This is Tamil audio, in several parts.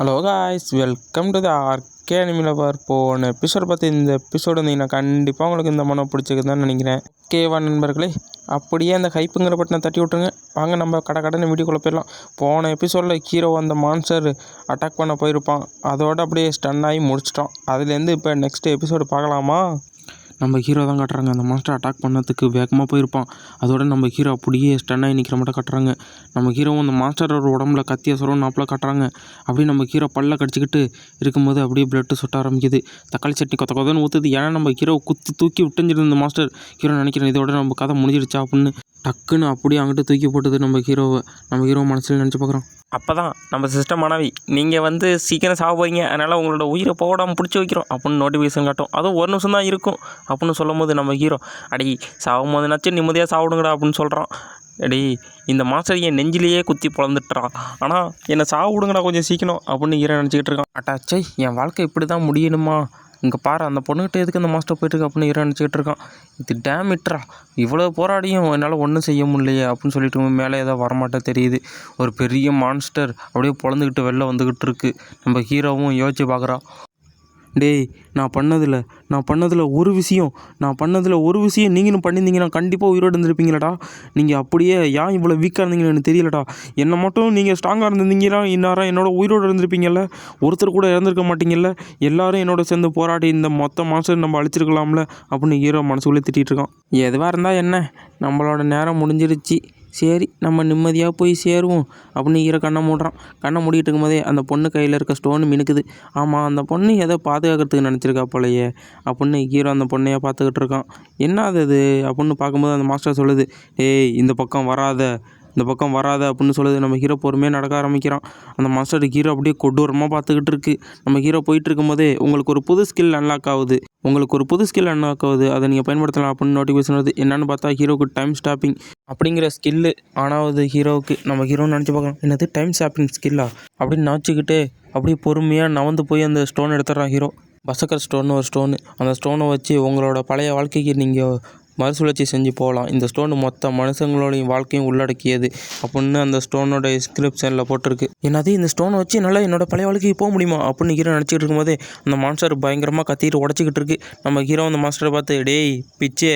Hello guys welcome to the R K animal lover போன எபிசோட் பார்த்து இந்த எபிசோடு வந்தீங்கன்னா கண்டிப்பாக உங்களுக்கு இந்த மனம் பிடிச்சிருக்குதுன்னு நினைக்கிறேன். ஓகேவா நண்பர்களே அப்படியே அந்த ஹைப்புங்கிற பட்டனை தட்டி விட்ருங்க வாங்க நம்ம கடை கடைன்னு வீடியோக்குள்ளே போயிடலாம். போன எபிசோடில் ஹீரோ அந்த மான்ஸ்டர் அட்டாக் பண்ண போயிருப்பான். அதோட அப்படியே ஸ்டன் ஆகி முடிச்சிட்டோம் அதுலேருந்து இப்போ நெக்ஸ்ட் எபிசோடு பார்க்கலாமா? நம்ம ஹீரோ தான் காட்டுறாங்க. அந்த மாஸ்டர் அட்டாக் பண்ணதுக்கு வேகமாக போயிருப்பான். அதோட நம்ம ஹீரோ அப்படியே ஸ்டன் ஆகி நிற்கிற மட்டும் காட்டுறாங்க. நம்ம ஹீரோவும் அந்த மாஸ்டரோட உடம்புல கத்திய சொரம் நாப்பில் காட்டுறாங்க. அப்படியே நம்ம ஹீரோ பல்ல கடிச்சிக்கிட்டு இருக்கும்போது அப்படியே பிளட்டு சொட்ட ஆரம்பிக்குது. தக்காளி சட்னி கொத்த கொதன்னு ஊற்றுது ஏன்னா நம்ம ஹீரோ குத்து தூக்கி விட்டுஞ்சிருந்த இந்த மாஸ்டர் ஹீரோ நினைக்கிறேன். இதோட நம்ம கதை முடிஞ்சிடுச்சா அப்படின்னு டக்குன்னு அப்படியே அங்கிட்டு தூக்கி போட்டது நம்ம ஹீரோவை நம்ம ஹீரோ மனசில் நினச்சி பார்க்குறோம். அப்போ தான் நம்ம சிஸ்டம் மாணவி நீங்கள் வந்து சீக்கிரம் சாக போகிறீங்க அதனால் உங்களோட உயிரை போடாமல் பிடிச்சி வைக்கிறோம். அப்படின்னு நோட்டிஃபிகேஷன் காட்டும். அதுவும் ஒரு நிமிஷம் தான் இருக்கும். அப்படின்னு சொல்லும் போது நம்ம ஹீரோ அடி சாகும் போதுனாச்சும் நிம்மதியாக சாப்பிடுங்கடா அப்படின்னு சொல்கிறான் அடி இந்த மாஸ்டர் என் நெஞ்சிலேயே குத்தி பிறந்துட்டுறான் ஆனால் என்னை சாவு விடுங்கடா கொஞ்சம் சீக்கிரம் அப்படின்னு ஹீரோ நினச்சிக்கிட்டு இருக்கான். அட்டாச்சை என் வாழ்க்கை இப்படி தான் முடியணுமா? இங்கே பாரு அந்த பொண்ணுகிட்ட எதுக்கு அந்த மாஸ்டர் போயிட்டுருக்கு அப்படின்னு ஹீரோ நினச்சிக்கிட்டு இருக்கான். இது இட்ரா இவ்வளோ போராடியும் என்னால் ஒன்றும் செய்ய முடியலையே அப்படின்னு சொல்லிட்டு மேலே ஏதோ வரமாட்டே தெரியுது. ஒரு பெரிய மான்ஸ்டர் அப்படியே பொழந்துக்கிட்டு வெளில வந்துக்கிட்டு இருக்கு. நம்ம ஹீரோவும் யோசிச்சு பார்க்குறான் டேய் நான் பண்ணதில் நான் பண்ணதில் ஒரு விஷயம். நான் பண்ணதில் ஒரு விஷயம் நீங்களும் பண்ணியிருந்தீங்கன்னா கண்டிப்பாக உயிரோடு இருந்திருப்பீங்களடா. நீங்கள் அப்படியே ஏன் இவ்வளோ வீக்காக இருந்தீங்கன்னு எனக்கு தெரியலடா. என்னை மட்டும் நீங்கள் ஸ்ட்ராங்காக இருந்திருந்தீங்கன்னா இந்நேரம் என்னோட உயிரோடு இருந்திருப்பீங்கல்ல? ஒருத்தர் கூட இறந்துருக்க மாட்டீங்கல்ல? எல்லாரும் என்னோட சேர்ந்து போராடி இந்த மொத்த மாதம் நம்ம அழிச்சிருக்கலாம்ல? அப்படின்னு ஹீரோ மனசுக்குள்ளே திட்டிகிட்டு இருக்கான். எதுவாக இருந்தால் என்ன? நம்மளோட நேரம் முடிஞ்சிருச்சு. சரி நம்ம நிம்மதியாக போய் சேருவோம் அப்படின்னு ஈர கண்ணை மூடுறான். கண்ணை மூடிட்டு இருக்கும்போதே அந்த பொண்ணு கையில் இருக்க ஸ்டோன் மினுக்குது. ஆமாம் அந்த பொண்ணு ஏதோ பாதுகாக்கிறதுக்கு நினச்சிருக்கா போலையே. அப்படின்னு ஹீரோ அந்த பொண்ணையே பார்த்துக்கிட்டு இருக்கான். என்ன அது? அது அப்படின்னு பார்க்கும்போது அந்த மாஸ்டர் சொல்லுது ஏய் இந்த பக்கம் வராத. இந்த பக்கம் வராத அப்படின்னு சொல்லுது நம்ம ஹீரோ பொறுமையாக நடக்க ஆரம்பிக்கிறான். அந்த மாஸ்டர் ஹீரோ அப்படியே கொடூரமாக பார்த்துக்கிட்டு இருக்கு. நம்ம ஹீரோ போயிட்டு இருக்கும்போதே உங்களுக்கு ஒரு புது ஸ்கில் அன்லாக் ஆகுது. உங்களுக்கு ஒரு புது ஸ்கில் அன்லாக் ஆகுது. அதை நீங்கள் பயன்படுத்தலாம் அப்படின்னு நோட்டிஃபிகேஷன் வருது. என்னென்னு பார்த்தா ஹீரோக்கு டைம் ஸ்டாப்பிங் அப்படிங்கிற ஸ்கில்லு ஆனாவது ஹீரோவுக்கு நம்ம ஹீரோன்னு நினச்சி பார்க்கலாம். என்னது டைம் ஸ்டாப்பிங் ஸ்கில்லா அப்படின்னு நினச்சிக்கிட்டே அப்படியே பொறுமையாக நவந்து போய் அந்த ஸ்டோன் எடுத்துடுறான் ஹீரோ பசக்கர் ஸ்டோன் ஒரு ஸ்டோனு அந்த ஸ்டோனை வச்சு உங்களோட பழைய வாழ்க்கைக்கு நீங்கள் மறுசுழற்சி செஞ்சு போகலாம். இந்த ஸ்டோன் மொத்த மனுஷங்களோடைய வாழ்க்கையும் உள்ளடக்கியது அப்படின்னு அந்த ஸ்டோனோட டிஸ்கிரிப்ஷனில் போட்டிருக்கு. என்னது இந்த ஸ்டோனை வச்சு என்னால் என்னோட பழைய வாழ்க்கைக்கு போக முடியுமா? அப்படின்னு ஹீரோ நினச்சிட்டு இருக்கும்போது அந்த மான்ஸ்டர் பயங்கரமாக கத்திட்டு உடச்சிக்கிட்டு இருக்கு. நம்ம ஹீரோ அந்த மாஸ்டரை பார்த்து டேய் பிச்சே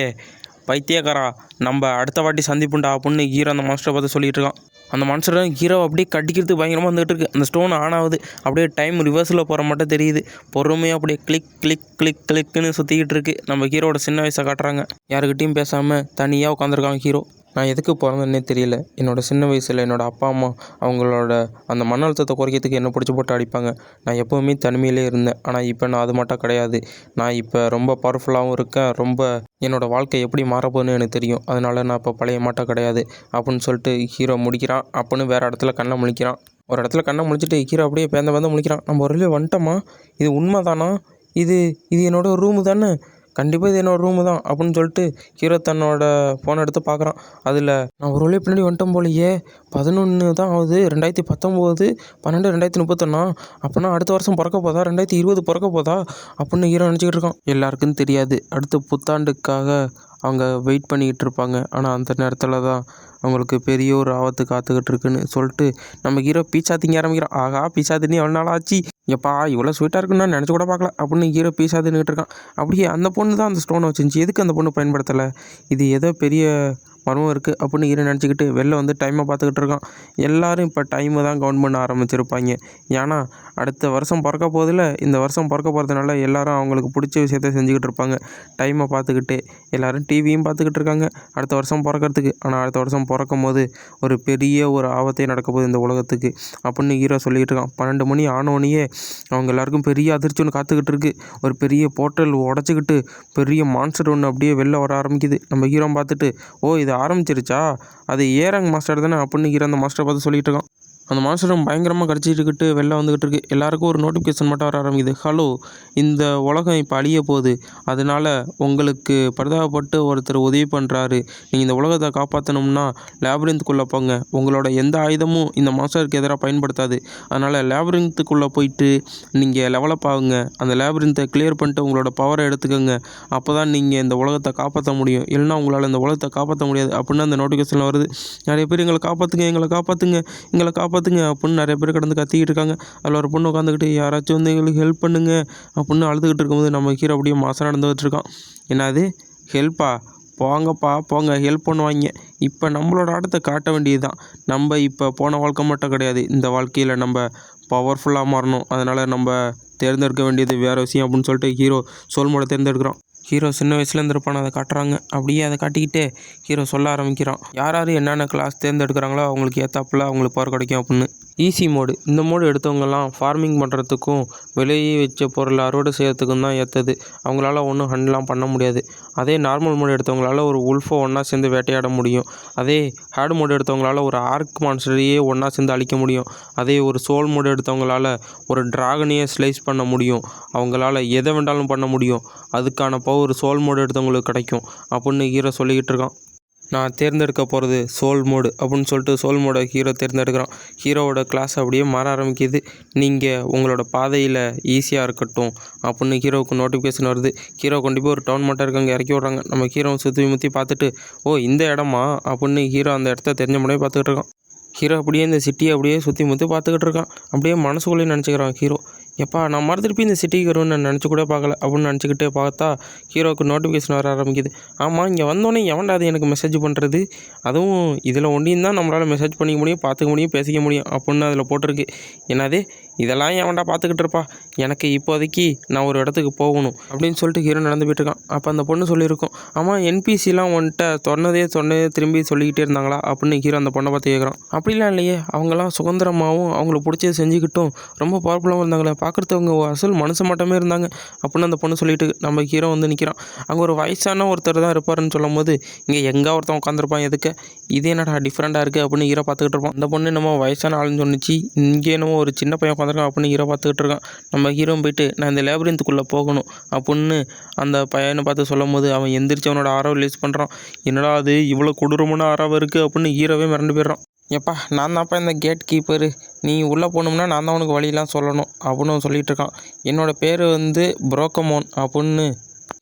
பைத்தியக்காரா நம்ம அடுத்த வாட்டி சந்திப்புண்டா? அப்படின்னு ஹீரோ அந்த மாஸ்டரை பார்த்து சொல்லிகிட்டு இருக்கான். அந்த மான்ஸ்டர் ஹீரோ அப்படியே கட்டிக்கிறதுக்கு பயங்கரமாக வந்துகிட்டு இருக்கு. அந்த ஸ்டோன் ஆன் ஆகுது. அப்படியே டைம் ரிவர்ஸில் போகிற மட்டும் தெரியுது. பொறுமையாக அப்படியே கிளிக் கிளிக் கிளிக் கிளிக்னு சுற்றிக்கிட்டு இருக்கு. நம்ம ஹீரோட சின்ன வயசை காட்டுறாங்க. யாருக்கிட்டையும் பேசாமல் தனியாக உட்காந்துருக்காங்க ஹீரோ நான் எதுக்கு பிறந்தேன்னே தெரியல. என்னோடய சின்ன வயசில் என்னோடய அப்பா அம்மா அவங்களோட அந்த மன அழுத்தத்தை குறைக்கிறதுக்கு என்ன பிடிச்சி போட்டு அடிப்பாங்க. நான் எப்போவுமே தனிமையிலே இருந்தேன். ஆனால் இப்போ நான் அது மட்டும் கிடையாது. நான் இப்போ ரொம்ப பவர்ஃபுல்லாகவும் இருக்கேன். ரொம்ப என்னோடய வாழ்க்கை எப்படி மாறப்போகுதுன்னு எனக்கு தெரியும். அதனால நான் இப்போ பழைய மாட்டம் கிடையாது. அப்படின்னு சொல்லிட்டு ஹீரோ முடிக்கிறான். அப்படின்னு வேறு இடத்துல கண்ணை முழிக்கிறான். ஒரு இடத்துல கண்ணை முழிச்சிட்டு ஹீரோ அப்படியே பேந்த பேந்த முழிக்கிறான். நம்ம ஒரு வழியாக வந்துட்டோமா? இது உண்மை தானா இது இது என்னோடய ரூமு தானே? கண்டிப்பாக இது என்னோட ரூமு தான் அப்படின்னு சொல்லிட்டு ஹீரோ தன்னோட ஃபோனை எடுத்து பார்க்குறான். அதில் நான் ஒரு வழியாக பின்னாடி வந்துட்டேன் போலையே. பதினொன்று தான் ஆகுது. ரெண்டாயிரத்தி பத்தொம்போது பன்னெண்டு ரெண்டாயிரத்தி முப்பத்தொன்னா? அப்போனா அடுத்த வருஷம் பிறக்க போதா? ரெண்டாயிரத்தி இருபது பிறக்க போதா? அப்படின்னு ஹீரோ நினச்சிக்கிட்டு இருக்கான். எல்லாருக்கும் தெரியாது. அடுத்த புத்தாண்டுக்காக அவங்க வெயிட் பண்ணிக்கிட்டு இருப்பாங்க. ஆனால் அந்த நேரத்தில் தான் அவங்களுக்கு பெரிய ஒரு ஆபத்து காத்துக்கிட்டு இருக்குன்னு சொல்லிட்டு நம்ம ஹீரோ பீச்சா திங்க ஆரம்பிக்கிறான். ஆகா பீச்சா திண்ணி எவ்வளோ நாள் ஆச்சு? எப்பா இவ்வளோ ஸ்வீட்டாக இருக்குன்னு நான் நினச்சி கூட பார்க்கல. அப்படின்னு ஹீரோ பீஸா இருக்கான். அப்படியே அந்த பொண்ணு தான் அந்த ஸ்டோனை வச்சிருந்துச்சு. எதுக்கு அந்த பொண்ணு பயன்படுத்தலை? இது ஏதோ பெரிய மர்மம் இருக்குது அப்படின்னு இரு நினச்சிக்கிட்டு வெளில வந்து டைமை பார்த்துக்கிட்டு இருக்கான். எல்லோரும் இப்போ டைமை தான் கவுண்ட் பண்ண ஆரம்பிச்சிருப்பாங்க. ஏன்னா அடுத்த வருஷம் பிறக்க போதில் இந்த வருஷம் பிறக்க போகிறதுனால எல்லாரும் அவங்களுக்கு பிடிச்ச விஷயத்த செஞ்சுக்கிட்டு இருப்பாங்க. டைமை பார்த்துக்கிட்டு எல்லோரும் டிவியும் பார்த்துக்கிட்டு இருக்காங்க. அடுத்த வருஷம் பிறக்கறதுக்கு. ஆனால் அடுத்த வருஷம் பிறக்கும் போது ஒரு பெரிய ஒரு ஆபத்தை நடக்க போகுது இந்த உலகத்துக்கு அப்படின்னு ஹீரோ சொல்லிக்கிட்டு இருக்கான். பன்னெண்டு மணி ஆனோடனேயே அவங்க எல்லாருக்கும் பெரிய அதிர்ச்சி ஒன்று காத்துக்கிட்டு இருக்கு. ஒரு பெரிய போர்ட்டல் உடச்சிக்கிட்டு பெரிய மான்ஸ்டர் ஒன்று அப்படியே வெளில வர ஆரம்பிக்குது. நம்ம ஹீரோ பார்த்துட்டு ஓ இது ஆரம்பிச்சிருச்சா? அது ஏரங் மாஸ்டர் தானே அப்படின்னு ஹீரோ அந்த மாஸ்டரை பார்த்து சொல்லிகிட்டு இருக்கான். அந்த மான்ஸ்டரும் பயங்கரமாக கடிச்சிட்டுக்கிட்டு வெளில வந்துக்கிட்டு இருக்கு. எல்லாருக்கும் ஒரு நோட்டிஃபிகேஷன் மட்டும் வர ஆரம்பிக்குது. ஹலோ இந்த உலகம் இப்போ அழிய போகுது. அதனால உங்களுக்கு பரிதாபப்பட்டு ஒருத்தர் உதவி பண்ணுறாரு நீங்கள் இந்த உலகத்தை காப்பாற்றணும்னா லேப்ரின்த்துக்குள்ளே போங்க. உங்களோட எந்த ஆயுதமும் இந்த மாஸ்டருக்கு எதிராக பயன்படுத்தாது. அதனால் லேப்ரின்த்துக்குள்ளே போயிட்டு நீங்கள் லெவலப் ஆகுங்க. அந்த லேப்ரின்த்தை கிளியர் பண்ணிட்டு உங்களோட பவரை எடுத்துக்கோங்க. அப்போ தான் நீங்கள் இந்த உலகத்தை காப்பாற்ற முடியும். இல்லைன்னா உங்களால் இந்த உலகத்தை காப்பாற்ற முடியாது. அப்படின்னு அந்த நோட்டிஃபிகேஷனில் வருது. நிறைய பேர் எங்களை காப்பாற்றுங்க எங்களை காப்பாற்றுங்க எங்களை காப்பா காப்பாற்றுங்க அப்படின்னு நிறைய பேர் கடந்து கத்திக்கிட்டு இருக்காங்க. அதில் ஒரு பொண்ணு உட்காந்துக்கிட்டு யாராச்சும் வந்து எங்களுக்கு ஹெல்ப் பண்ணுங்க அப்படின்னு அழுதுகிட்டு இருக்கும்போது நம்ம ஹீரோ அப்படியே மாசம் நடந்துகிட்டு இருக்கான். என்னது? ஹெல்ப்பா போங்கப்பா போங்க ஹெல்ப் பண்ணுவாங்க. இப்போ நம்மளோட ஆட்டத்தை காட்ட வேண்டியது தான் நம்ம இப்போ போன வாழ்க்கை மட்டும் கிடையாது. இந்த வாழ்க்கையில் நம்ம பவர்ஃபுல்லாக மாறணும். அதனால் நம்ம தேர்ந்தெடுக்க வேண்டியது வேறு விஷயம் அப்படின்னு சொல்லிட்டு ஹீரோ சோல்மோட தேர்ந்தெடுக்கிறோம் ஹீரோ சின்ன வயசுலேருந்து இருப்பான் அதை காட்டுறாங்க. அப்படியே அதை காட்டிக்கிட்டே ஹீரோ சொல்ல ஆரம்பிக்கிறான். யார் யார் என்னென்ன கிளாஸ் தேர்ந்தெடுக்கிறாங்களோ அவங்களுக்கு ஏற்றாப்புல அவங்களுக்கு பவர் கிடைக்கும் அப்படின்னு. ஈஸி மோடு இந்த மோடு எடுத்தவங்கலாம் ஃபார்மிங் பண்ணுறதுக்கும் விளைய வச்ச பொருளை அறுவடை செய்கிறதுக்கும் தான் ஏற்றது. அவங்களால ஒன்றும் ஹண்ட்லாம் பண்ண முடியாது. அதே நார்மல் மோடு எடுத்தவங்களால ஒரு உல்ஃபை ஒன்றா சேர்ந்து வேட்டையாட முடியும். அதே ஹேடு மோடு எடுத்தவங்களால ஒரு ஆர்க் மான்ஸ்டரையே ஒன்றா சேர்ந்து அழிக்க முடியும். அதே ஒரு சோல் மோடு எடுத்தவங்களால ஒரு டிராகனையே ஸ்லைஸ் பண்ண முடியும். அவங்களால எதை வேண்டாலும் பண்ண முடியும். அதுக்கான பவர் சோல் மோடு எடுத்தவங்களுக்கு கிடைக்கும். அப்படின்னு ஹீரோ சொல்லிக்கிட்டு இருக்கான். நான் தேர்ந்தெடுக்க போகிறது சோல் மோடு அப்படின்னு சொல்லிட்டு சோல் மோடை ஹீரோ தேர்ந்தெடுக்கிறான். ஹீரோவோட கிளாஸ் அப்படியே மாற ஆரம்பிக்குது. நீங்கள் உங்களோட பாதையில் ஈஸியாக இருக்கட்டும் அப்படின்னு ஹீரோவுக்கு நோட்டிஃபிகேஷன் வருது. ஹீரோ கொண்டு போய் ஒரு டவுன் மட்டும் இருக்காங்க அங்கே இறக்கி விட்றாங்க. நம்ம ஹீரோவை சுற்றி முற்றி பார்த்துட்டு ஓ இந்த இடமா? அப்படின்னு ஹீரோ அந்த இடத்த தெரிஞ்ச முடியே பார்த்துக்கிட்டு இருக்கான். ஹீரோ அப்படியே இந்த சிட்டியை அப்படியே சுற்றி முற்றி பார்த்துக்கிட்டு இருக்கான். அப்படியே மனசுக்குள்ளேயே நினச்சிக்கிறான் ஹீரோ எப்பா நான் மறு திருப்பி இந்த சிட்டிக்கு வருவேன்னு நான் நினச்சி கூட பார்க்கல. அப்படின்னு நினச்சிக்கிட்டே பார்த்தா ஹீரோவுக்கு நோட்டிஃபிகேஷன் வர ஆரம்பிக்குது. ஆமாம் இங்கே வந்தோடனே எவன்டா அது எனக்கு மெசேஜ் பண்ணுறது அதுவும் இதில் ஒன்றியும் தான் நம்மளால் மெசேஜ் பண்ணிக்க முடியும் பார்த்துக்க முடியும் பேசிக்க முடியும் அப்படின்னு அதில் போட்டிருக்கு. என்னது? இதெல்லாம் எவன்டா பார்த்துக்கிட்டு இருப்பா? எனக்கு இப்போதைக்கு நான் ஒரு இடத்துக்கு போகணும் அப்படின்னு சொல்லிட்டு ஹீரோ நடந்து போயிட்டுருக்கான். அப்போ அந்த பொண்ணு சொல்லியிருக்கோம் ஆமாம் என்பிசிலாம் வந்துட்ட சொன்னதே சொன்னதே திரும்பி சொல்லிக்கிட்டே இருந்தாங்களா? அப்படின்னு ஹீரோ அந்த பொண்ணை பார்த்து கேட்குறான் அப்படிலாம் இல்லையே. அவங்கெல்லாம் சுதந்திரமாகவும் அவங்களுக்கு பிடிச்சது செஞ்சுக்கிட்டும் ரொம்ப பவர்ஃபுல்லாகவும் இருந்தாங்களே. பார்க்குறதுவங்க அவங்க அசல் மனுஷன் மட்டுமே இருந்தாங்க. அப்படின்னு அந்த பொண்ணு சொல்லிட்டு நம்ம ஹீரோ வந்து நிற்கிறான் அங்கே ஒரு வயசான ஒருத்தர் தான் இருப்பாருன்னு சொல்லும் போது இங்கே எங்கே ஒருத்தன் உட்காந்துருப்பான் எதுக்கு? இது என்னடா டிஃப்ரெண்ட்டாக இருக்குது அப்படின்னு ஹீரோ பார்த்துக்கிட்டு இருப்பான். அந்த பொண்ணு என்னமோ வயசான ஆளுன்னு சொன்னிச்சு. இங்கே என்னமோ ஒரு சின்ன பையன் உட்காந்துருக்கான் அப்படின்னு ஹீரோ பார்த்துக்கிட்டு இருக்கான். நம்ம ஹீரோ போயிட்டு நான் இந்த லேபரிந்துக்குள்ளே போகணும் அப்படின்னு அந்த பையனை பார்த்து சொல்லும் போது அவன் எந்திரிச்சு அவனோட ஆரோ ரிலீஸ் பண்ணுறான் என்னடா அது இவ்வளோ கொடூரமான ஆறாவை இருக்குது அப்படின்னு ஹீரோவே மிரண்டு போயிடுறான். எப்பா நான் தான்ப்பா இந்த கேட் கீப்பரு நீ உள்ளே போகணும்னா நான் தான் உனக்கு வழியெல்லாம் சொல்லணும் அப்படின்னு சொல்லிகிட்டு இருக்கான். என்னோடய பேர் வந்து புரோக்கமோன் அப்படின்னு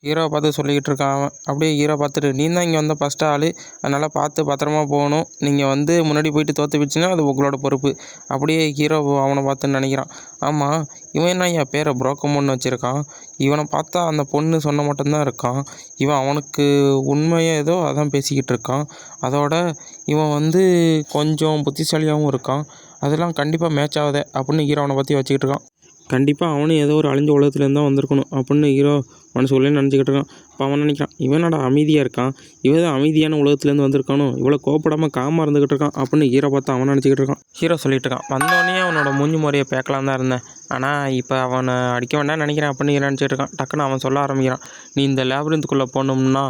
ஹீரோவை பார்த்து சொல்லிக்கிட்டு இருக்கான் அவன். அப்படியே ஹீரோ பார்த்துட்டு நீ தான் இங்கே வந்த ஃபஸ்ட் ஆள். அதனால் பார்த்து பத்திரமா போகணும். நீங்கள் வந்து முன்னாடி போயிட்டு தோற்று வச்சுன்னா அது உங்களோட பொறுப்பு. அப்படியே ஹீரோ அவனை பார்த்து நினைக்கிறான். ஆமாம் இவன் என்ன என் பேரை புரோக்கமோன்னு வச்சுருக்கான்? இவனை பார்த்தா அந்த பொண்ணு சொன்ன மட்டும்தான் இருக்கான். இவன் அவனுக்கு உண்மையை ஏதோ அதான் பேசிக்கிட்டு இருக்கான். அதோட இவன் வந்து கொஞ்சம் புத்திசாலியாகவும் இருக்கான். அதெல்லாம் கண்டிப்பாக மேட்ச் ஆகுதே அப்படின்னு ஹீரோ அவனை பற்றி வச்சுக்கிட்டு இருக்கான். கண்டிப்பாக அவனும் ஏதோ ஒரு அழிஞ்ச உலகத்துலேருந்து தான் வந்திருக்கணும் அப்படின்னு ஹீரோ மனசுக்குள்ளே நினச்சிக்கிட்டு இருக்கான். இப்போ அவன் நினைக்கிறான்? இவனோட அமைதியாக இருக்கான்? இவன் தான் அமைதியான உலகத்துலேருந்து வந்திருக்கானோ? இவ்வளோ கோப்படாமல் காமாக இருந்துக்கிட்டு இருக்கான் அப்படின்னு ஹீரோ பார்த்து அவன் நினச்சிக்கிட்டு இருக்கான். ஹீரோ சொல்லிட்டு இருக்கான் வந்தோடனே அவனோட மூஞ்சி முறையை பேக்கலாம் தான் இருந்தேன். ஆனால் இப்போ அவனை அடிக்க வேண்டாம்னு நினைக்கிறேன் அப்படின்னு ஹீரோ நினச்சிட்டு இருக்கான். டக்குன்னு அவன் சொல்ல ஆரம்பிக்கிறான் நீ இந்த லேபரின்த்துக்குள்ளே போனோம்னா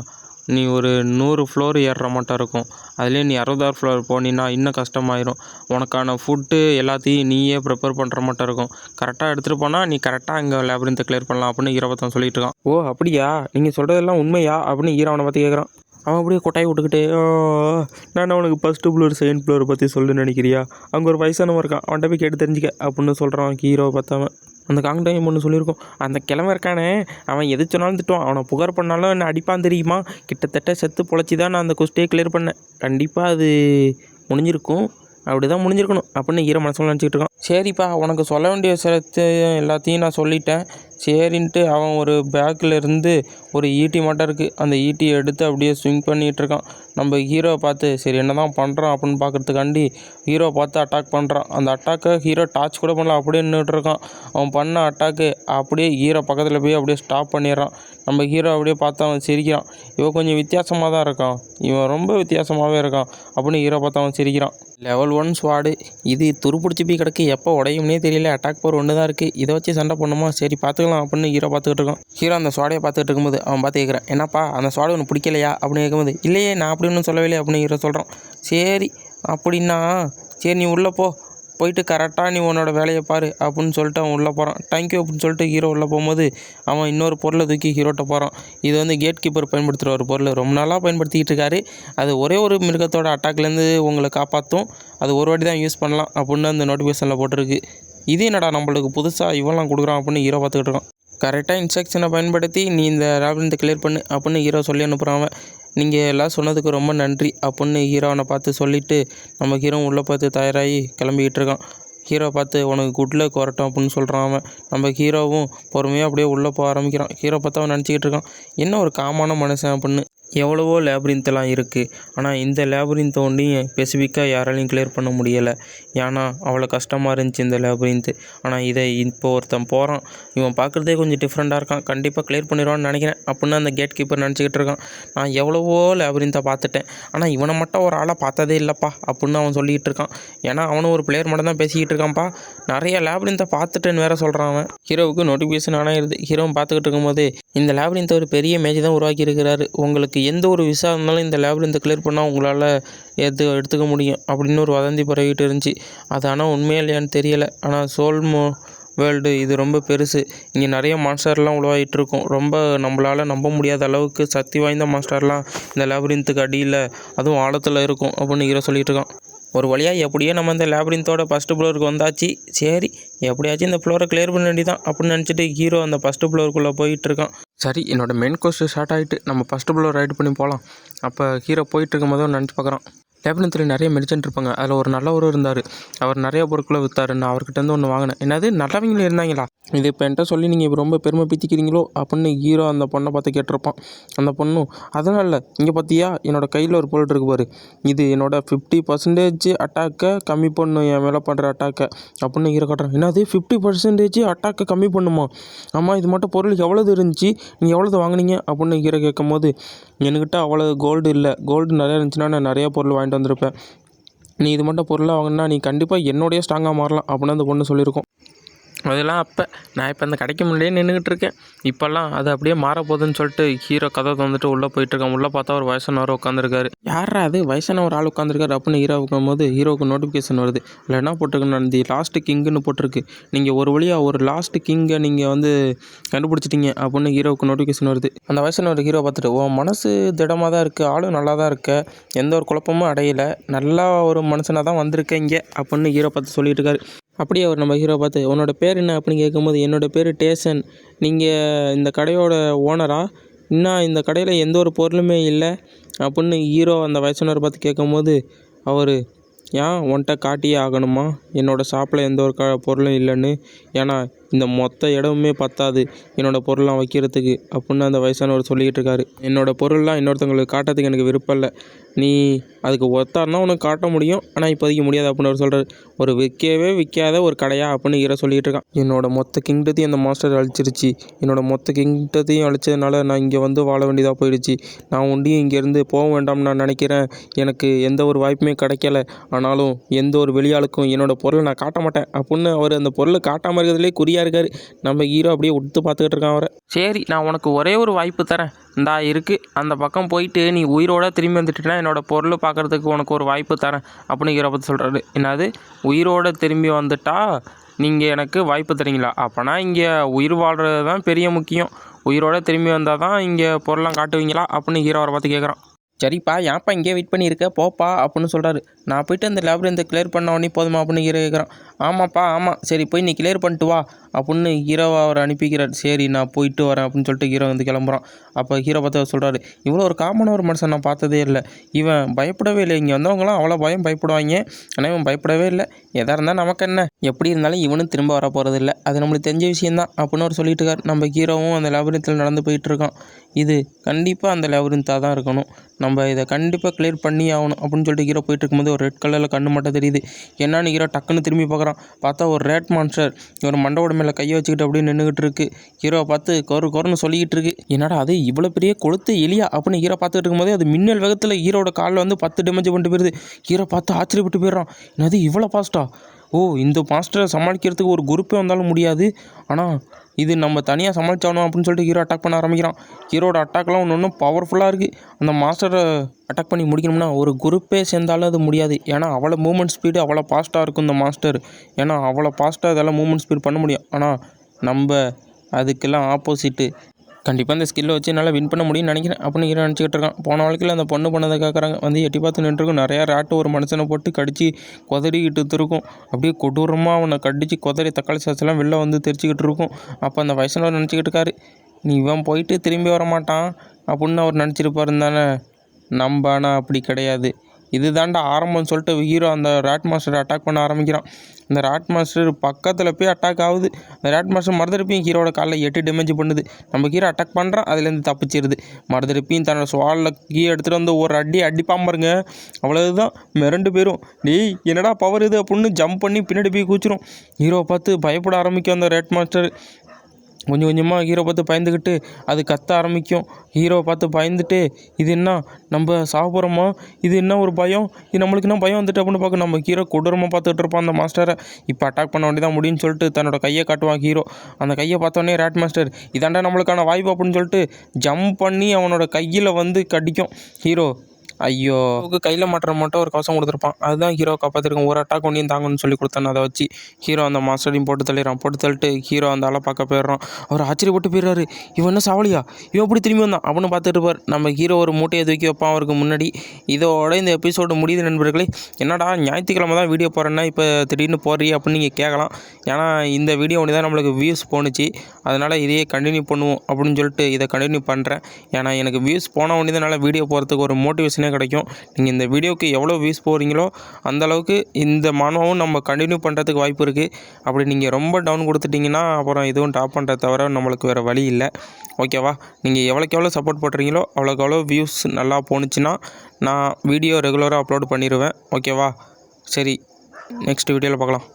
நீ ஒரு நூறு ஃப்ளோர் ஏறுற மாட்டா இருக்கும். அதுலேயே நீ அறுபதாறு ஃப்ளோர் போனீன்னா இன்னும் கஷ்டமாயிரும். உனக்கான ஃபுட்டு எல்லாத்தையும் நீயே ப்ரிப்பேர் பண்ணுற மாட்டா இருக்கும். கரெக்டாக எடுத்துகிட்டு போனால் நீ கரெக்டாக அங்கே லேபரின்த்தை கிளியர் பண்ணலாம் அப்படின்னு ஈரபத்தன் சொல்லிட்டு இருக்கான். ஓ அப்படியா? நீங்கள் சொல்கிறதெல்லாம் உண்மையா? அப்படின்னு ஈரவனை பற்றி கேட்குறான் அவன் அப்படியே கொட்டாய் விட்டுக்கிட்டே நான் அவனுக்கு ஃபஸ்ட்டு ஃப்ளோர் செகண்ட் ஃப்ளோரை பற்றி சொல்லு நினைக்கிறியா? அங்கே ஒரு வயசானவன் இருக்கான். அவன்கிட்ட போய் கேட்டு தெரிஞ்சுக்க அப்படின்னு சொல்கிறான் ஹீரோவை பார்த்தவன் அந்த காங்டைம் ஒன்று சொல்லியிருக்கோம். அந்த கிழமை இருக்கானே அவன் எது சொன்னாலும் திட்டுவான். அவனை புகார் பண்ணாலும் என்ன அடிப்பான் தெரியுமா? கிட்டத்தட்ட செத்து பொழைச்சி தான் நான் அந்த கொஸ்டியை கிளியர் பண்ணேன். கண்டிப்பாக அது முடிஞ்சிருக்கும். அப்படி தான் முடிஞ்சிருக்கணும் அப்படின்னு ஹீரோ மனசில் நினச்சிக்கிட்டு இருக்கான். சரிப்பா உனக்கு சொல்ல வேண்டிய சிலத்து எல்லாத்தையும் நான் சொல்லிட்டேன். சரின்ட்டு அவன் ஒரு பேக்கில் இருந்து ஒரு ஈட்டி மட்டும் இருக்குது அந்த ஈட்டியை எடுத்து அப்படியே ஸ்விங் பண்ணிகிட்டு இருக்கான். நம்ம ஹீரோவை பார்த்து சரி என்ன தான் பண்ணுறான் அப்படின்னு பார்க்கறதுக்காண்டி ஹீரோ பார்த்து அட்டாக் பண்ணுறான் அந்த அட்டாக்கை ஹீரோ டாச் கூட பண்ணல அப்படியே நின்றுட்டு இருக்கான். அவன் பண்ண அட்டாக்கு அப்படியே ஹீரோ பக்கத்தில் போய் அப்படியே ஸ்டாப் பண்ணிடுறான். நம்ம ஹீரோ அப்படியே பார்த்து அவன் சிரிக்கிறான். இவன் கொஞ்சம் வித்தியாசமாக தான் இருக்கான். இவன் ரொம்ப வித்தியாசமாகவே இருக்கான் அப்படின்னு ஹீரோ பார்த்து அவன் சிரிக்கிறான். லெவல் ஒன் ஸ்வாடு இது துருப்பிடிச்சி போய் கிடக்கு. எப்போ உடையும்னே தெரியல. அட்டாக் போர் ஒன்று தான் இருக்குது இதை வச்சு சண்டை பண்ணுமா சரி பார்த்துக்கலாம் அப்படின்னு ஹீரோ பார்த்துக்கிட்டு இருக்கோம் ஹீரோ அந்த ஸ்வாடையை பார்த்துட்டு இருக்கும்போது அவன் பார்த்து கேட்குறான் என்னப்பா அந்த ஸ்வாடு ஒன்று பிடிக்கலையா? அப்படின்னு கேட்கும்போது இல்லையே நான் அப்படி ஒன்றும் சொல்லவில்லை அப்படின்னு ஹீரோ சொல்கிறான் சரி அப்படின்னா சரி நீ உள்ளே போ. போயிட்டு கரெக்டாக நீ உன்னோட வேலையை பாரு அப்படின்னு சொல்லிட்டு அவன் உள்ளே போகிறான். தேங்க்யூ அப்படின்னு சொல்லிட்டு ஹீரோ உள்ளே போகும்போது அவன் இன்னொரு பொருளை தூக்கி ஹீரோட்ட போகிறான். இது வந்து கேட் கீப்பர் பயன்படுத்துகிற ஒரு பொருள். ரொம்ப நாளாக பயன்படுத்திக்கிட்டு இருக்காரு. அது ஒரே ஒரு மிருகத்தோட அட்டாக்லேருந்து உங்களை காப்பாற்றும். அது ஒரு வாட்டி தான் யூஸ் பண்ணலாம் அப்படின்னு அந்த நோட்டிஃபிகேஷனில் போட்டிருக்கு. இது என்னடா நம்மளுக்கு புதுசாக இவெல்லாம் கொடுக்குறான் அப்படின்னு ஹீரோ பார்த்துக்கிட்டு இருக்கான். கரெக்டாக இன்ஸ்ட்ரக்ஷனை பயன்படுத்தி நீ இந்த ராபினத்தை கிளியர் பண்ணு அப்படின்னு ஹீரோ சொல்லி அனுப்புகிறான் நீங்கள் எல்லாம் சொன்னதுக்கு ரொம்ப நன்றி அப்புடின்னு ஹீரோவனை பார்த்து சொல்லிவிட்டு நம்ம ஹீரோ உள்ளே பார்த்து தயாராகி கிளம்பிக்கிட்டு இருக்கான். ஹீரோ பார்த்து உனக்கு குட் லக் வரட்டும் அப்படின்னு சொல்கிறான் அவன். நம்ம ஹீரோவும் பொறுமையாக அப்படியே உள்ளே போக ஆரம்பிக்கிறான். ஹீரோ பார்த்து அவன் நினச்சிக்கிட்டு இருக்கான் என்ன ஒரு காமான மனுஷன் அப்படின்னு. எவ்வளவோ லேப்ரின்த்தெல்லாம் இருக்குது ஆனால் இந்த லேப்ரின்த் ஒன்றையும் ஸ்பெசிஃபிக்காக யாராலையும் கிளியர் பண்ண முடியலை. ஏன்னா அவ்வளோ கஷ்டமாக இருந்துச்சு இந்த லேப்ரின்த்து ஆனால் இதை இப்போ ஒருத்தன் போகிறான் இவன் பார்க்குறதே கொஞ்சம் டிஃப்ரெண்ட்டாக இருக்கான். கண்டிப்பாக கிளியர் பண்ணிடுவான்னு நினைக்கிறேன். அப்படின்னு அந்த கேட் கீப்பர் நினச்சிக்கிட்டு இருக்கான். நான் எவ்வளவோ லேப்ரின்த்தை பார்த்துட்டேன். ஆனால் இவனை மட்டும் ஒரு ஆளாக பார்த்ததே இல்லைப்பா அப்படின்னு அவன் சொல்லிக்கிட்டு இருக்கான். ஏன்னா அவனும் ஒரு பிளேயர் மட்டும் தான் பேசிக்கிட்டு இருக்கான்ப்பா. நிறைய லேப்ரின்த்தை பார்த்துட்டேன்னு வேற சொல்கிறான் அவன். ஹீரோவுக்கு நோட்டிஃபிகேஷன் ஆனாயிருது ஹீரோவும் பார்த்துக்கிட்டு இருக்கும்போது இந்த லேப்ரின்த்தை ஒரு பெரிய மேஜ் தான் உருவாக்கி இருக்கிறாரு. உங்களுக்கு எந்த ஒரு விசா இருந்தாலும் இந்த லேப்ரின்த்தை கிளியர் பண்ணால் உங்களால் எடுத்து எடுத்துக்க முடியும் அப்படின்னு ஒரு வதந்தி பரவிட்டு இருந்துச்சு. அது ஆனால் உண்மையாக இல்லையான்னு தெரியலை. ஆனால் சோல்மோ வேர்ல்டு இது ரொம்ப பெருசு. இங்கே நிறைய மாஸ்டர்லாம் உருவாகிட்டு இருக்கும். ரொம்ப நம்மளால் நம்ப முடியாத அளவுக்கு சக்தி வாய்ந்த மாஸ்டர்லாம் இந்த லேபரின்த்துக்கு அடியில் அதுவும் ஆழத்தில் இருக்கும் அப்படின்னு ஹீரோ சொல்லிகிட்டு இருக்கான். ஒரு வழியாக எப்படியோ நம்ம இந்த லேப்ரின்த்தோட ஃபஸ்ட்டு ஃப்ளோருக்கு வந்தாச்சு. சரி எப்படியாச்சும் இந்த ஃப்ளோரை கிளியர் பண்ண வேண்டியதான் அப்படின்னு நினச்சிட்டு ஹீரோ அந்த ஃபஸ்ட்டு ஃப்ளோருக்குள்ளே போயிட்டு இருக்கான். சரி என்னோட மெயின் கோஸ்ட் ஸ்டார்ட் ஆகிட்டு நம்ம ஃபஸ்ட்டு ஃப்ளோர் ரைட் பண்ணி போகலாம் அப்போ ஹீரோ போயிட்டு இருக்கும்போது நினச்சி பார்க்குறான் லேப்ரின்த்தில் நிறைய மெடிசன் இருப்பாங்க. அதில் ஒரு நல்லவரும் இருந்தார். அவர் நிறைய பொருட்களை விற்றாரு நான் அவர்கிட்ட ஒன்று வாங்கினேன். என்னது? நல்லவங்களும் இருந்தாங்களா? இது இப்போ என்கிட்ட சொல்லி நீங்கள் இப்போ ரொம்ப பெருமை பீத்திக்கிறீங்களோ? அப்படின்னு ஹீரோ அந்த பொண்ணை பார்த்து கேட்டிருப்பான். அந்த பொண்ணும் அதெல்லாம் இல்லை. இங்கே பார்த்தியா என்னோட கையில் ஒரு பொருள் இருக்கு பாரு. இது என்னோட ஃபிஃப்டி பர்சன்டேஜ் அட்டாக்கை கம்மி பண்ணும் என் மேலே பண்ணுற அட்டாக்கை அப்படின்னு ஹீரோ காட்டுறேன். என்னது? ஃபிஃப்டி பர்சன்டேஜ் அட்டாக்கை கம்மி பண்ணுமா? ஆமாம் இது மட்டும் பொருள் எவ்வளோது இருந்துச்சு? நீங்கள் எவ்வளோது வாங்குனீங்க? அப்படின்னு ஹீரோ கேட்கும்போது என்கிட்ட அவ்வளோ கோல்டு இல்லை. கோல்டு நிறையா இருந்துச்சுன்னா நான் நிறைய பொருள் வாங்கிட்டு வந்திருப்பேன் நீ இது மட்டும் பொருளாக வாங்கினா நீ கண்டிப்பாக என்னோடய ஸ்ட்ராங்காக மாறலாம் அப்படின்னு அந்த பொண்ணு சொல்லியிருக்கோம். அதெல்லாம் அப்போ நான் இப்போ அந்த கடைக்கு முன்னாடியே நின்றுக்கிட்டு இருக்கேன். இப்போல்லாம் அது அப்படியே மாறப்போகுதுன்னு சொல்லிட்டு ஹீரோ கதை தந்துட்டு உள்ளே போயிட்டுருக்கான் உள்ளே பார்த்தா ஒரு வயசானவர் உட்காந்துருக்காரு யாரா அது? வயசான ஒரு ஆள் உட்காந்துருக்காரு அப்படின்னு ஹீரோ போது ஹீரோவுக்கு நோட்டிஃபிகேஷன் வருது. இல்லை என்ன போட்டிருக்குன்னு தி லாஸ்ட் கிங்குன்னு போட்டிருக்கு. நீங்கள் ஒரு வழியாக ஒரு லாஸ்ட் கிங்கை நீங்கள் வந்து கண்டுபிடிச்சிட்டீங்க அப்படின்னு ஹீரோவுக்கு நோட்டிஃபிகேஷன் வருது. அந்த வயசானவர் ஹீரோ பார்த்துட்டு உன் மனசு திடமாக தான் இருக்குது ஆளும் நல்லா தான் இருக்க. எந்த ஒரு குழப்பமும் அடையலை. நல்லா ஒரு மனுஷனாக தான் வந்திருக்கேன் இங்கே அப்படின்னு ஹீரோ பார்த்து சொல்லிட்டு இருக்காரு. அப்படியே அவர் நம்ம ஹீரோ பார்த்து உன்னோட பேர் என்ன அப்படின்னு கேட்கும்போது என்னோட பேர் டேசன். நீங்கள் இந்த கடையோட ஓனரா? இன்னும் இந்த கடையில் எந்த ஒரு பொருளுமே இல்லை அப்படின்னு ஹீரோ அந்த வயசானவர் பார்த்து கேட்கும்போது அவர் ஏன் உன்கிட்ட காட்டியே ஆகணுமா? என்னோடய ஷாப்பில் எந்த ஒரு க பொருளும் இல்லைன்னு. ஏன்னா இந்த மொத்த இடமுமே பத்தாது என்னோடய பொருள்லாம் வைக்கிறதுக்கு அப்படின்னு அந்த வயசானவர் சொல்லிக்கிட்டு இருக்காரு. என்னோடய பொருள்லாம் இன்னொருத்தவங்களுக்கு காட்டுறதுக்கு எனக்கு விருப்பம் இல்லை. நீ அதுக்கு ஒத்தாருனா உனக்கு காட்ட முடியும். ஆனால் இப்போதைக்கு முடியாது அப்படின்னு அவர் சொல்கிறார் ஒரு விற்கவே விற்காத ஒரு கடையா அப்படின்னு ஹீரோ சொல்லிகிட்டு இருக்கான். என்னோடய மொத்த கிங்டத்தையும் அந்த மாஸ்டர் அழிச்சிருச்சு. என்னோடய மொத்த கிங்டத்தையும் அழிச்சதுனால நான் இங்கே வந்து வாழ வேண்டியதாக போயிடுச்சு. நான் ஒண்டியும் இங்கேருந்து போக வேண்டாம்னு நான் நினைக்கிறேன். எனக்கு எந்த ஒரு வாய்ப்புமே கிடைக்கல. ஆனாலும் எந்த ஒரு வெளியாளுக்கும் என்னோட பொருளை நான் காட்ட மாட்டேன் அப்படின்னு அவர் அந்த பொருளை காட்டாமல் இருக்கிறதுலே குறியாக இருக்கார். நம்ம ஹீரோ அப்படியே உடுத்து பார்த்துக்கிட்டு இருக்கான் அவரை. சரி நான் உனக்கு ஒரே ஒரு வாய்ப்பு தரேன். இந்தா இருக்குது அந்த பக்கம் போயிட்டு நீ உயிரோட திரும்பி வந்துட்டுனா என்னோடய பொருள் பார்க்குறதுக்கு உனக்கு ஒரு வாய்ப்பு தரேன் அப்படின்னு பற்றி சொல்கிறாரு என்னது? உயிரோட திரும்பி வந்துட்டா? நீங்கள் எனக்கு வாய்ப்பு தரீங்களா? அப்போனா இங்கே உயிர் வாழ்கிறது தான் பெரிய முக்கியம். உயிரோட திரும்பி வந்தால் தான் இங்கே பொருளாம் காட்டுவீங்களா? அப்படின்னு ஹீரோ பார்த்து கேட்குறான் சரிப்பா ஏன்ப்பா இங்கே வெயிட் பண்ணியிருக்க? போப்பா அப்படின்னு சொல்கிறாரு நான் போயிட்டு அந்த லேப்ரின்த்தை கிளியர் பண்ண உடனே போதுமா? அப்படின்னு ஹீரோ கேட்குறான் ஆமாப்பா ஆமாம் சரி போய் நீ கிளியர் பண்ணிட்டு வா. அப்படின்னு ஹீரோவை அவர் அனுப்பிக்கிறார் சரி நான் போயிட்டு வரேன் அப்படின்னு சொல்லிட்டு ஹீரோ வந்து கிளம்புறான். அப்போ ஹீரோ பார்த்து சொல்கிறாரு இவ்வளோ ஒரு காமனாக ஒரு மனுஷன் நான் பார்த்ததே இல்லை. இவன் பயப்படவே இல்லை. இங்கே வந்தவங்களாம் அவ்வளோ பயம் பயப்படுவாங்க. ஆனால் இவன் பயப்படவே இல்லை. எதாக இருந்தால் நமக்கு என்ன? எப்படி இருந்தாலும் இவனும் திரும்ப வர போகிறது இல்லை. அது நம்மளுக்கு தெரிஞ்ச விஷயந்தான் அப்படின்னு அவர் சொல்லிட்டு இருக்கார். நம்ம ஹீரோவும் அந்த லேபரித்தில் நடந்து போயிட்டு இருக்கான். இது கண்டிப்பாக அந்த லேபரின்த்தாக தான் இருக்கணும். நம்ம இதை கண்டிப்பாக கிளியர் பண்ணி ஆகணும் அப்படின்னு சொல்லிட்டு ஹீரோ போயிட்டு இருக்கும்போது ஒரு ரெட் கலரில் கண்ணு மட்டும் தெரியுது. என்னன்னு ஹீரோ டக்குன்னு திரும்பி பார்க்குறான். பார்த்தா ஒரு ரேட் மான்ஸ்டர் ஒரு மண்டவோட மேலே கையை வச்சுக்கிட்டு அப்படியே நின்றுக்கிட்டு இருக்கு. ஹீரோவை பார்த்து கொரு கொருன்னு சொல்லிக்கிட்டு இருக்கு. என்னடா அது? இவ்வளோ பெரிய கொளுத்து எலியா? அப்படின்னு ஹீரோ பார்த்துட்டு இருக்கும்போதே அது மின்னல் வேகத்தில் ஹீரோட காலில் வந்து பத்து டேமேஜ் பண்ணிட்டு போயிருது. ஹீரோ பார்த்து ஆச்சரியப்பட்டு போயிடுறான். என்னது இவ்வளோ ஃபாஸ்ட்டாக ஓ இந்த மாஸ்டரை சமாளிக்கிறதுக்கு ஒரு குரூப்பே வந்தாலும் முடியாது. ஆனால் இது நம்ம தனியாக சமாளிச்சாகணும் அப்படின்னு சொல்லிட்டு ஹீரோ அட்டாக் பண்ண ஆரம்பிக்கிறான். ஹீரோட அட்டாக்லாம் ஒன்று ஒன்றும் பவர்ஃபுல்லாக இருக்குது அந்த மாஸ்டரை அட்டாக் பண்ணி முடிக்கணும்னா ஒரு குரூப்பே சேர்ந்தாலும் அது முடியாது. ஏன்னா அவ்வளோ மூமெண்ட் ஸ்பீடு அவ்வளோ ஃபாஸ்ட்டாக இருக்கும் இந்த மாஸ்டர். ஏன்னா அவ்வளோ ஃபாஸ்ட்டாக இதெல்லாம் மூமெண்ட் ஸ்பீட் பண்ண முடியும். ஆனால் நம்ம அதுக்கெல்லாம் ஆப்போசிட்டு கண்டிப்பாக இந்த ஸ்கில்லை வச்சு என்னால் வின் பண்ண முடியும்னு நினைக்கிறேன். அப்படின்னு ஹீரோ நினச்சிக்கிட்டு இருக்கான். போன வாழ்க்கையில் அந்த பொண்ணு பண்ணதை கேட்குறாங்க வந்து எட்டி பார்த்து நின்றுருக்கும். நிறையா ராட்டு ஒரு மனுஷனை போட்டு கடிச்சு கொதறிக்கிட்டு திருக்கும் அப்படியே கொடூரமாக அவனை கடித்து கொதறி தக்காளி சாசெல்லாம் வெளில வந்து தெரிச்சிக்கிட்டு இருக்கும். அப்போ அந்த வயசானவர் நினச்சிக்கிட்டு இருக்காரு. நீ இவன் போயிட்டு திரும்பி வர மாட்டான் அப்படின்னு அவர் நினச்சிருப்பாருன்னு தானே. நம்ம ஆனால் அப்படி கிடையாது. இதுதாண்டா ஆரம்பம்னு சொல்லிட்டு ஹீரோ அந்த ராட் மாஸ்டர் அட்டாக் பண்ண ஆரம்பிக்கிறான். இந்த ராட் மாஸ்டர் பக்கத்தில் போய் அட்டாக் ஆகுது. அந்த ராட் மாஸ்டர் மறுதடிப்பையும் ஹீரோட காலில் எட்டு டேமேஜ் பண்ணுது. நம்ம ஹீரோ அட்டாக் பண்ணுறான் அதுலேருந்து தப்பிச்சிருது. மறுதடிப்பையும் தன்னோட சுவாலில் கீ எடுத்துகிட்டு வந்து ஒரு அடி அடிப்பான் பாருங்க. அவ்வளவுதான். மிரண்டு பேரும் டேய் என்னடா பவர் இது? அப்படின்னு ஜம்ப் பண்ணி பின்னாடி போய் கூச்சிரும் ஹீரோவை பார்த்து பயப்பட ஆரம்பிக்கும் அந்த ரேட் மாஸ்டர். கொஞ்சம் கொஞ்சமாக ஹீரோ பார்த்து பயந்துக்கிட்டு அது கத்த ஆரம்பிக்கும். ஹீரோவை பார்த்து பயந்துட்டு இது என்ன? நம்ம சாக போகிறோமா இது என்ன ஒரு பயம்? இது நம்மளுக்கு என்ன பயம் வந்துட்டு அப்படின்னு பார்க்க நம்ம ஹீரோ கொடூரமாக பார்த்துட்டு இருப்பான் அந்த மாஸ்டரை இப்போ அட்டாக் பண்ண வேண்டியதான் முடியும்னு சொல்லிட்டு தன்னோட கையை காட்டுவான் ஹீரோ அந்த கையை பார்த்தோன்னே ரேட் மாஸ்டர் இதாண்டா நம்மளுக்கான வாய்ப்பு அப்படின்னு சொல்லிட்டு ஜம்ப் பண்ணி அவனோட கையில் வந்து கடிக்கும். ஹீரோ ஐயோ. கையில் மாட்டுற மட்டும் ஒரு கவசம் கொடுத்துருப்பான். அதுதான் ஹீரோ காப்பாற்றிருக்கோம் ஒரு அட்டாக் ஒன்றையும் தாங்கன்னு சொல்லி கொடுத்தானே. அதை வச்சு ஹீரோ அந்த மாஸ்டரையும் போட்டு தள்ளிடுறான். போட்டு தள்ளிட்டு ஹீரோ அந்த ஆளை பார்க்க போயிடுறான். அவர் ஆச்சரியப்பட்டு போயிடுறாரு. இவன் என்ன சாவலியா? இவன் எப்படி திரும்பி வந்தான்? அப்படின்னு பார்த்துட்டு இருப்பார். நம்ம ஹீரோ ஒரு மூட்டையை தூக்கி வைப்பான் அவருக்கு முன்னாடி. இதோட இந்த எபிசோடு முடியுது நண்பர்களே. என்னடா ஞாயிற்றுக்கிழமை தான் வீடியோ போகிறேன்னா இப்போ திடீர்னு போடுறீ அப்படின்னு நீங்கள் கேட்கலாம். ஏன்னா இந்த வீடியோ ஒன்று தான் நம்மளுக்கு வியூஸ் போணுச்சு. அதனால் இதையே கண்டினியூ பண்ணுவோம் அப்படின்னு சொல்லிட்டு இதை கண்டினியூ பண்ணுறேன் ஏன்னா எனக்கு வியூஸ் போன ஒன்று தான் வீடியோ போகிறதுக்கு ஒரு மோட்டிவேஷனே கிடைக்கும். நீங்கள் இந்த வீடியோவுக்கு எவ்வளோ வியூஸ் போகிறீங்களோ அந்த அளவுக்கு இந்த மனமும் நம்ம கண்டினியூ பண்ணுறதுக்கு வாய்ப்பு இருக்குது அப்படி நீங்கள் ரொம்ப டவுன் கொடுத்துட்டிங்கன்னா அப்புறம் எதுவும் டாப் பண்ணுறத தவிர நம்மளுக்கு வேறு வழி இல்லை. ஓகேவா நீங்கள் எவ்வளோக்கு எவ்வளோ சப்போர்ட் பண்ணுறீங்களோ அவ்வளோக்கு எவ்வளோ வியூஸ் நல்லா போணுச்சுன்னா நான் வீடியோ ரெகுலராக அப்லோட் பண்ணிடுவேன் ஓகேவா சரி நெக்ஸ்ட் வீடியோவில் பார்க்கலாம்.